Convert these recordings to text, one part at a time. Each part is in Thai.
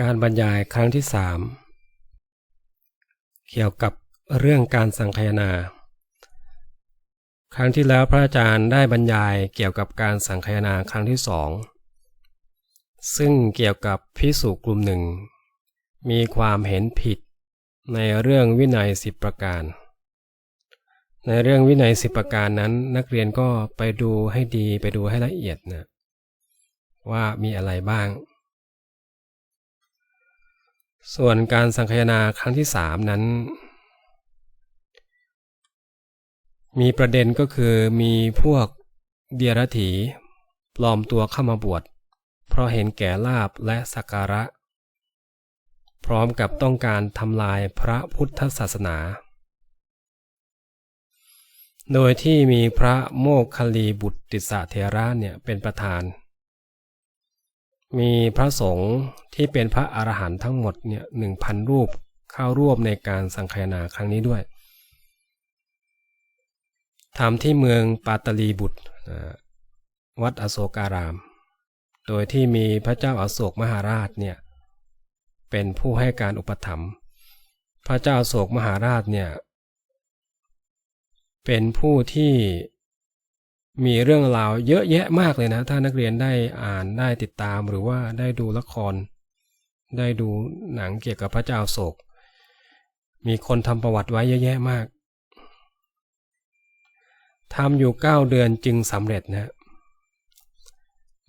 การบรรยายครั้งที่สามเกี่ยวกับเรื่องการสังคายนา ครั้งที่แล้วพระอาจารย์ได้บรรยายเกี่ยวกับการสังคายนาครั้งที่สองซึ่งเกี่ยวกับพิสุกลุ่มหนึ่ง มีความเห็นผิดในเรื่องวินัยสิบประการ ในเรื่องวินัยสิบประการนั้น นักเรียนก็ไปดูให้ดีไปดูให้ละเอียดนะว่ามีอะไรบ้าง ส่วนการสังคายนาครั้งที่สามนั้น มีประเด็นก็คือมีพวกเดียรถีปลอมตัวเข้ามาบวช เพราะเห็นแก่ลาบและสักการะ พร้อมกับต้องการทำลายพระพุทธศาสนา โดยที่มีพระโมคคลลีบุตรติสะเทระเนี่ยเป็นประธาน มีพระสงฆ์ที่เป็นพระอรหันต์ทั้งหมดเนี่ยหนึ่งพันรูปเข้าร่วมในการสังคายนาครั้งนี้ด้วยทำที่เมืองปาตลีบุตรวัดอโศการาม โดยที่มีพระเจ้าอาโศกมหาราชเนี่ยเป็นผู้ให้การอุปถัมภ์พระเจ้าโศกมหาราชเนี่ยเป็นผู้ที่ มีเรื่องราวเยอะแยะมากเลยนะ ถ้านักเรียนได้อ่านได้ติดตามหรือว่าได้ดูละคร ได้ดูหนังเกี่ยวกับพระเจ้าโศก มีคนทำประวัติไว้เยอะแยะมากทำอยู่เก้าเดือนจึงสำเร็จนะ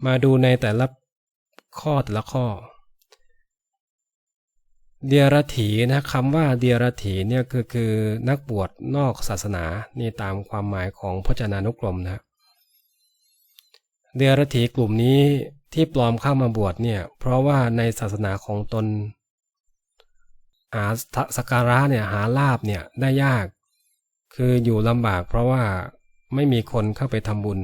มาดูในแต่ละข้อแต่ละข้อ เดียรถีนะคำว่าเดียรถีเนี่ยคือคือนักบวชนอกศาสนา นี่ตามความหมายของพจนานุกรมนะ เดียรถีกลุ่มนี้ที่ปลอมเข้ามาบวชเนี่ย เพราะว่าในศาสนาของตน หาสการะเนี่ยหาลาบเนี่ยได้ยาก คืออยู่ลำบากเพราะว่าไม่มีคนเข้าไปทำบุญ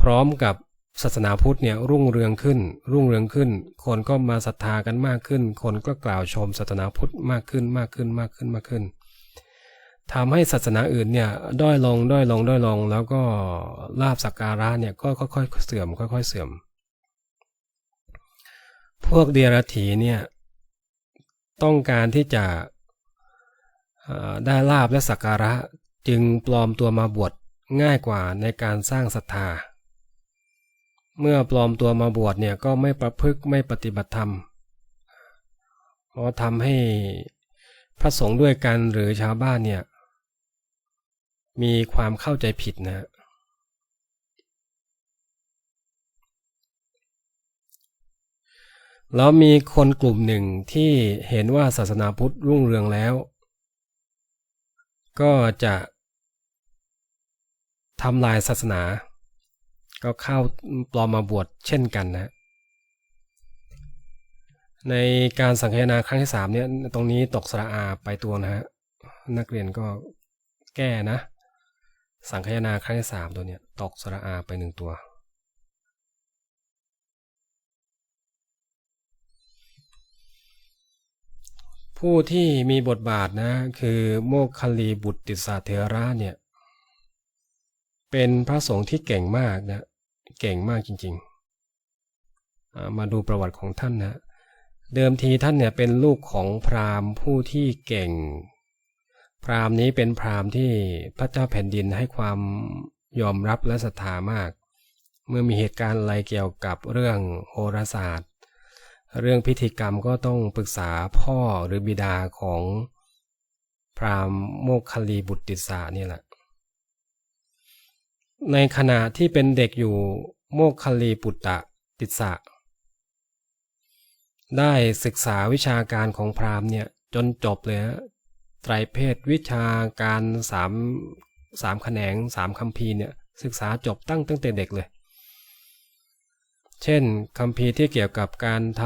พร้อมกับศาสนาพุทธเนี่ยรุ่งเรืองขึ้น รุ่งเรืองขึ้น คนก็มาศรัทธากันมากขึ้น คนก็กล่าวชมศาสนาพุทธมากขึ้นมากขึ้นมากขึ้นมากขึ้น ทำให้ศาสนาอื่นเนี่ยด้อยลงด้อยลงด้อยลง แล้วก็ลาบสักการะเนี่ยก็ค่อยๆเสื่อม ค่อย ๆเสื่อม พวกเดียรถีเนี่ยต้องการที่จะได้ลาบและสักการะจึงปลอมตัวมาบวชง่ายกว่าในการสร้างศรัทธา เมื่อปลอมตัวมาบวชเนี่ยก็ไม่ประพฤกไม่ปฏิบัติธรรมเพราะทำให้พระสงฆ์ด้วยกันหรือชาวบ้านเนี่ย มีความเข้าใจผิดนะ แล้วมีคนกลุ่มหนึ่งที่เห็นว่าศาสนาพุทธรุ่งเรืองแล้ว ก็จะทำลายศาสนา ก็เข้าปลอมมาบวชเช่นกันนะ ในการสังเนาครั้งที่สามเนี่ยตรงนี้ตกสระอาไปตัวนะฮะนักเรียนก็แก้นะ สังเกตนาครั้งที่สามตัวเนี้ยตกสระอาไปหนึ่งตัว ผู้ที่มีบทบาทนะคือโมคคลีบุตรติสาเทระเนี่ย เป็นพระสงฆ์ที่เก่งมากนะ เก่งมากจริงๆ มาดูประวัติของท่านนะ เดิมทีท่านเนี่ยเป็นลูกของพราหมณ์ผู้ที่เก่ง พราหมณ์นี้เป็นพราหมณ์ที่พระเจ้าแผ่นดินให้ความยอมรับและศรัทธามาก เมื่อมีเหตุการณ์อะไรเกี่ยวกับเรื่องโหราศาสตร์ เรื่องพิธีกรรมก็ต้องปรึกษาพ่อหรือบิดาของพราหมณ์โมคคลีบุตรติสานี่แหละ ในขณะที่เป็นเด็กอยู่โมกคลีปุตตะติสะได้ศึกษาวิชาการของพราหมณ์เนี่ยจนจบเลยฮะ ไตรเพศวิชาการสามสามแขนงสามคำพีเนี่ยศึกษาจบตั้งตั้งแต่เด็กเลย เช่นคำพีที่เกี่ยวกับการท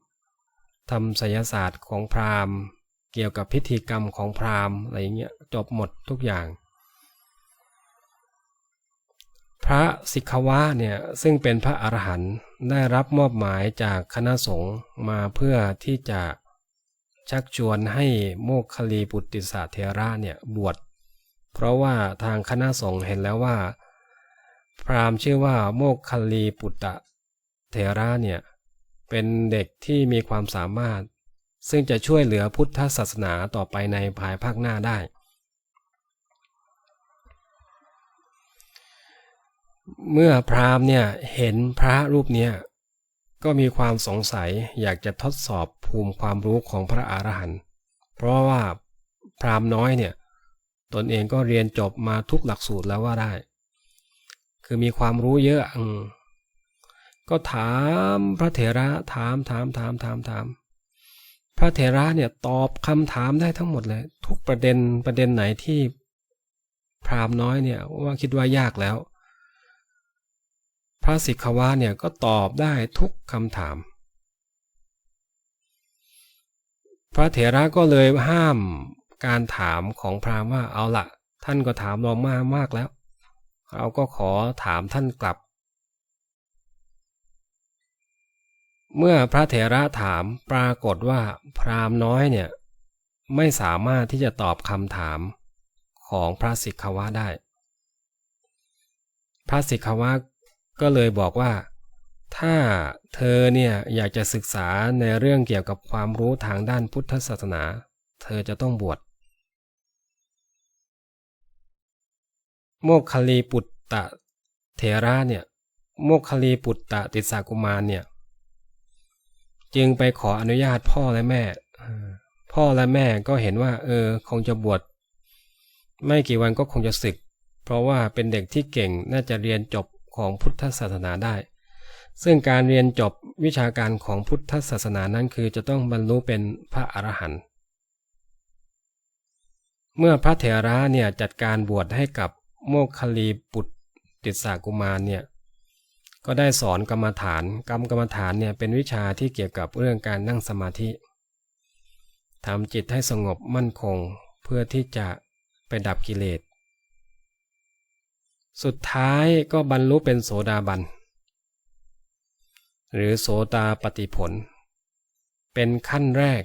ำทำศิลศาสตร์ของพราหมณ์ เกี่ยวกับพิธีกรรมของพราหมณ์อะไรเงี้ยจบหมดทุกอย่าง พระสิกขวะเนี่ยซึ่งเป็นพระอรหันต์ได้รับมอบหมายจากคณะสงฆ์มาเพื่อที่จะ ชักชวนให้โมกคลีปุตติสาเทระเนี่ยบวช เพราะว่าทางคณะสงฆ์เห็นแล้วว่า พราหมณ์ชื่อว่าโมกคลีปุตตะเทระเนี่ยเป็นเด็กที่มีความสามารถ ซึ่งจะช่วยเหลือพุทธศาสนาต่อไปในภายภาคหน้าได้ เมื่อพราหมณ์เนี่ยเห็นพระรูปเนี้ย ก็มีความสงสัยอยากจะทดสอบภูมิความรู้ของพระอรหันต์เพราะว่าพราหมณ์น้อยเนี่ยตนเองก็เรียนจบมาทุกหลักสูตรแล้วว่าได้ คือมีความรู้เยอะอก็ถามพระเถระถามถามถามถามถาม พระเถระเนี่ยตอบคำถามได้ทั้งหมดเลย ทุกประเด็นประเด็นไหนที่พราหมณ์น้อยเนี่ยว่าคิดว่ายากแล้ว ระสิกขวาเนี่ยก็ตอบได้ทุกคำถาม พระเถระก็เลยห้ามการถามของพราหมณ์ว่าเอาละท่านก็ถามเรามากมากแล้ว เราก็ขอถามท่านกลับ เมื่อพระเถระถามปรากฏว่าพราหมณ์น้อยเนี่ยไม่สามารถที่จะตอบคำถามของพระสิกขวะได้ พระสิกขวะ ก็เลยบอกว่า ถ้าเธอเนี่ยอยากจะศึกษาในเรื่องเกี่ยวกับความรู้ทางด้านพุทธศาสนา เธอจะต้องบวชโมคคลีปุตตะเถระเนี่ยโมคคลีปุตตะติสากุมารเนี่ย จึงไปขออนุญาตพ่อและแม่ พ่อและแม่ก็เห็นว่า เออ คงจะบวชไม่กี่วันก็คงจะศึก เพราะว่าเป็นเด็กที่เก่งน่าจะเรียนจบ ของพุทธศาสนาได้ ซึ่งการเรียนจบวิชาการของพุทธศาสนานั้นคือจะต้องบรรลุเป็นพระอรหันต์เมื่อพระเถระเนี่ยจัดการบวชให้กับโมคคลีปุตติสากุมารเนี่ยก็ได้สอนกรรมฐานกรรมกรรมฐานเนี่ยเป็นวิชาที่เกี่ยวกับเรื่องการนั่งสมาธิทำจิตให้สงบมั่นคงเพื่อที่จะไปดับกิเลส สุดท้ายก็บรรลุเป็นโสดาบัน หรือโสตาปฏิผล เป็นขั้นแรก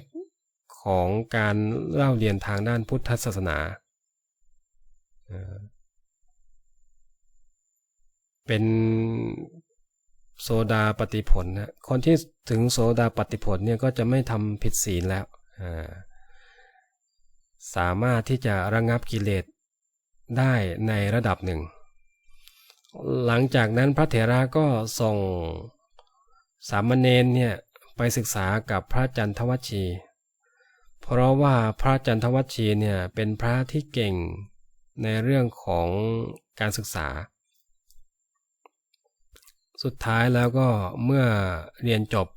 ของการเล่าเรียนทางด้านพุทธศาสนา เป็นโซดาปฏิผลนะคนที่ถึงโซดาปฏิผลเนี่ยก็จะไม่ทำผิดศีลแล้ว สามารถที่จะระงงับกิเลสได้ในระดับหนึ่ง หลังจากนั้นพระเถระก็ส่งสามเณรเนี่ยไปศึกษากับพระจันทวัชีเพราะว่าพระจันทวัชีเนี่ยเป็นพระที่เก่งในเรื่องของการศึกษา สุดท้ายแล้วก็เมื่อเรียนจบ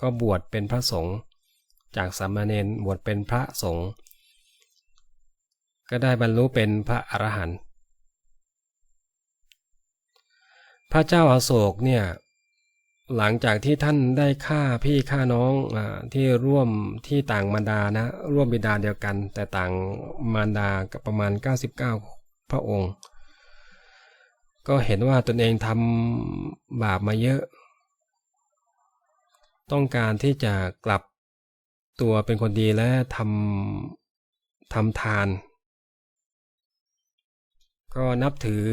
ก็บวชเป็นพระสงฆ์จากสามเณรบวชเป็นพระสงฆ์ก็ได้บรรลุเป็นพระอรหันต์ พระเจ้าอาโศกเนี่ยหลังจากที่ท่านได้ฆ่าพี่ฆ่าน้องอที่ร่วมที่ต่างมารดานะ ร่วมบิดาเดียวกัน แต่ต่างมารดากับประมาณ 99 พระองค์ ก็เห็นว่าตนเองทำบาปมาเยอะ ต้องการที่จะกลับตัวเป็นคนดีและทำทำทาน ก็นับถือ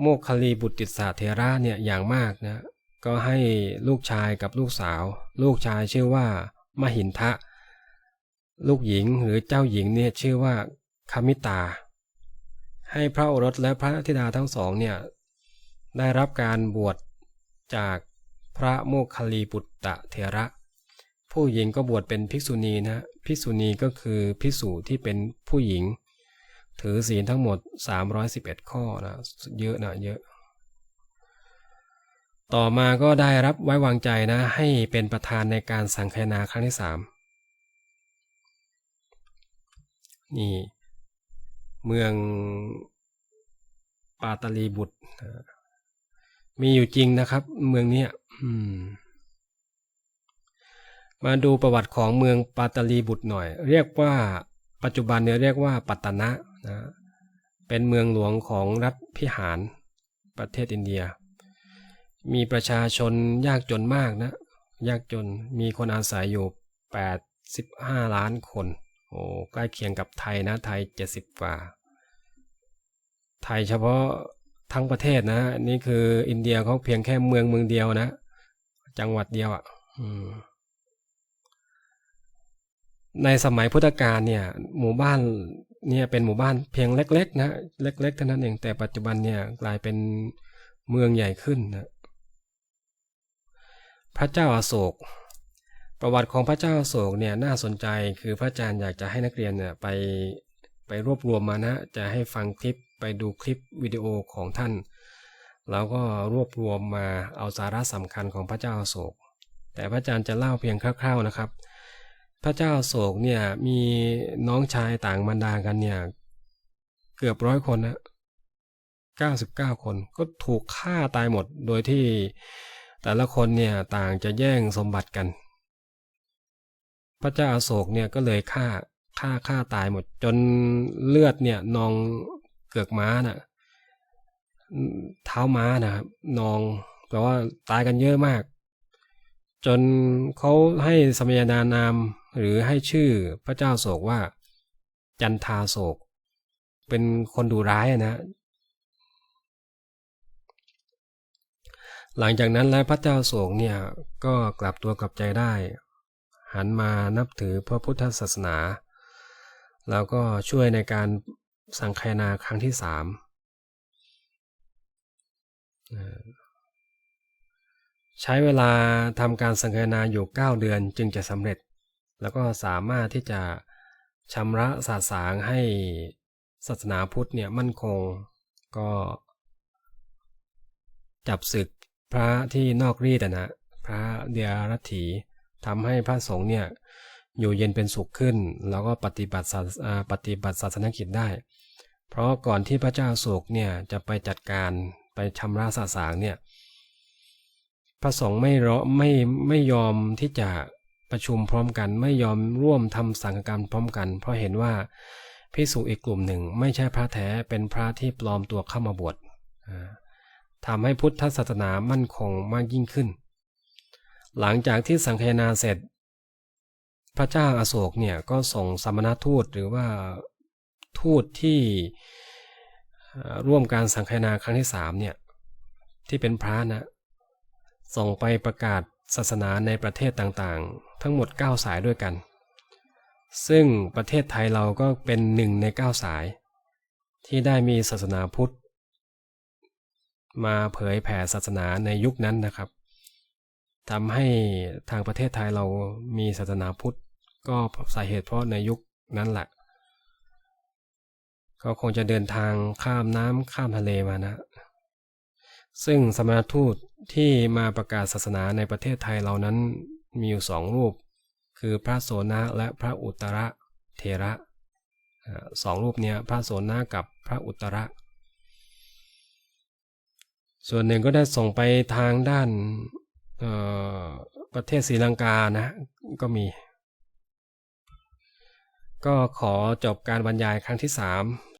โมคคลีบุตรติสาเทระเนี่ยอย่างมากนะก็ให้ลูกชายกับลูกสาว ลูกชายชื่อว่ามหินทะ ลูกหญิงหรือเจ้าหญิงเนี่ยชื่อว่าคามิตา ให้พระโอรสและพระธิดาทั้งสองเนี่ยได้รับการบวชจากพระโมคคัลลีปุตตะเถระ ผู้หญิงก็บวชเป็นภิกษุณีนะภิกษุณีก็คือภิกษุที่เป็นผู้หญิง ถือศีลทั้งหมด 311 ข้อนะเยอะนะเยอะ ต่อมาก็ได้รับไว้วางใจนะ ให้เป็นประธานในการสังคนาครั้งที่สามนี่เมืองปาตาลีบุตร มีอยู่จริงนะครับ เมืองนี้มาดูประวัติของเมืองปาตาลีบุตรหน่อย เรียกว่าปัจจุบันเนี่ยเรียกว่าปัตตนะ นะเป็นเมืองหลวงของรัฐพิหารประเทศอินเดีย มีประชาชนยากจนมากนะ ยากจนมีคนอาศัยอยู่ 85 ล้านคน โอ้ใกล้เคียงกับไทยนะ ไทยเจ็ดสิบกว่า ไทยเฉพาะทั้งประเทศนะ นี่คืออินเดียเขาเพียงแค่เมืองเมืองเดียวนะ จังหวัดเดียวอะ่ะในสมัยพุทธกาลเนี่ย หมู่บ้าน เนี่ยเป็นหมู่บ้านเพียงเล็กๆ นะเล็ก ๆ เท่านั้นเองแต่ปัจจุบันเนี่ยกลายเป็นเมืองใหญ่ขึ้นนะพระเจ้าอาโศก ประวัติของพระเจ้าอาโศกเนี่ยน่าสนใจคือพระอาจารย์อยากจะให้นักเรียนเนี่ยไปไปรวบรวมมานะ จะให้ฟังคลิปไปดูคลิปวิดีโอของท่าน แล้วก็รวบรวมมาเอาสาระสำคัญของพระเจ้าอาโศก แต่พระอาจารย์จะเล่าเพียงคร่าว ๆนะครับ พระเจ้าโศกเนี่ยมีน้องชายต่างบรรดากันเนี่ย เกือบร้อยคนนะ99คนก็ถูกฆ่าตายหมดโดยที่แต่ละคนเนี่ยต่างจะแย่งสมบัติกัน พระเจ้าอาโศกเนี่ยก็เลยฆ่าฆ่าฆ่าตายหมด จนเลือดเนี่ยนองเกือกม้าน่ะเท้าม้านะครับนองแปลว่าตายกันเยอะมาก จนเขาให้สมัยนานาม หรือให้ชื่อพระเจ้าโศกว่า จันทาโศก เป็นคนดูร้ายนะ หลังจากนั้นแล้วพระเจ้าโศกเนี่ยก็กลับตัวกลับใจได้ หันมานับถือพระพุทธศาสนา แล้วก็ช่วยในการสังคายนาครั้งที่สามใช้เวลาทำการสังคายนาอยู่ 9 เดือนจึงจะสำเร็จ แล้วก็สามารถที่จะชำระสาสางให้ศาสนาพุทธเนี่ยมั่นคงก็ จับศึกพระที่นอกรีดนะพระเดียรัตถีทำให้พระสงฆ์เนี่ยอยู่เย็นเป็นสุขขึ้น แล้วก็ปฏิบัติปฏิบัติศาสนกิจได้ เพราะก่อนที่พระเจ้าโศกเนี่ยจะไปจัดการไปชำระสาสางเนี่ยพระสงฆ์ไม่รอไม่ไม่ยอมที่จะ ประชุมพร้อมกันไม่ยอมร่วมทำสังฆกรรมพร้อมกัน เพราะเห็นว่าพิสุอีกกลุ่มหนึ่งไม่ใช่พระแท้เป็นพระที่ปลอมตัวเข้ามาบวชทำให้พุทธศาสนามั่นคงมากยิ่งขึ้น หลังจากที่สังฆนาเสร็จ พระเจ้าอาโศกเนี่ยก็ส่งสมณทูตหรือว่าทูตที่ร่วมการสังฆนาครั้งที่สามเนี่ยที่เป็นพระนะส่งไปประกาศ ศาสนาในประเทศต่างๆ ทั้งหมด 9 สายด้วยกัน ซึ่งประเทศไทยเราก็เป็นหนึ่งใน 9 สาย ที่ได้มีศาสนาพุทธ มาเผยแผ่ศาสนาในยุคนั้นนะครับทำให้ทางประเทศไทยเรามีศาสนาพุทธ ก็สาเหตุเพราะในยุคนั้นแหละก็คงจะเดินทางข้ามน้ำข้ามทะเลมานะ ซึ่งสมณทูต ที่มาประกาศศาสนาในประเทศไทยเรานั้นมีอยู่สองรูป คือพระโสนะและพระอุตระเทระสองรูปนี้พระโสนะกับพระอุตระ ส่วนหนึ่งก็ได้ส่งไปทางด้านประเทศศรีลังกานะก็มี ก็ขอจบการบรรยายครั้งที่สาม